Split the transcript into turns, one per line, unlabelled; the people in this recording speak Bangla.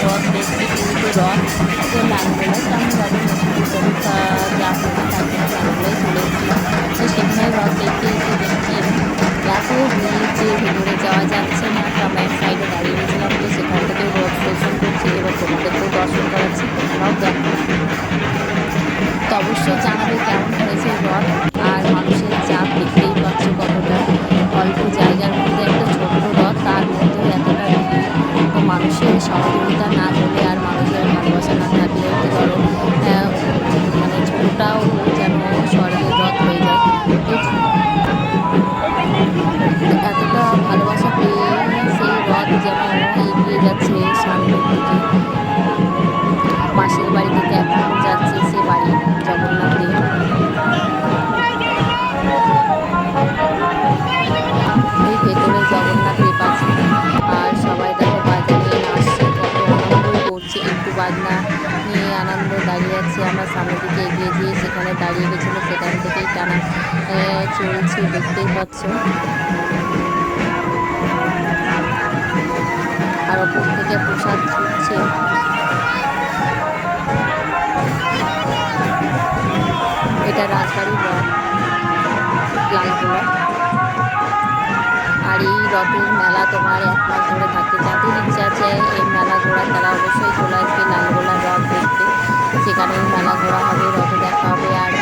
রথ দেখতে কিন্তু রথ তো আমি বাড়ির মুসলিম যা করব তার জন্য লালগোলায় চলে তো সেখানে রথ দেখতে এসে দেখছি এত ভিড় যে ভেতরে যাওয়া যাচ্ছে না তো এক সাইডে দাঁড়িয়ে গেছিলাম তো সেখান রথ দর্শন করছি এবার তোমাদেরকেও দর্শন দেখো তো অবশ্যই জানাবে কেমন হয়েছে রথ আর মানুষের চাপ দেখতেই সহযোগিতা না হলে আর মানুষের ভালোবাসা না থাকলে তো ধরো মানে ছোটোটাও যেন স্বর্গের রথ হয়ে যায়। এতটা ভালোবাসা পেয়ে সেই রথ যেন এগিয়ে যাচ্ছে সামনের দিকে। পাশের বাড়ি থেকে বাজনা নিয়ে আনন্দ দাঁড়িয়ে আছে। আমরা সামনের দিকে এগিয়ে গিয়ে সেখানে দাঁড়িয়ে গেছিল সেখান থেকেই টানা চলছে দেখতেই পাচ্ছ। আর ওপর থেকে প্রসাদ ছুটছে। এটা রাজবাড়ি রথ লালগোলা আর এই রথের মেলা তোমার এক মাস ধরে থাকে যাদের ইচ্ছা আছে এই মেলা ঘোরা মেলা ঘোরা হবে রথ দেখা হবে আর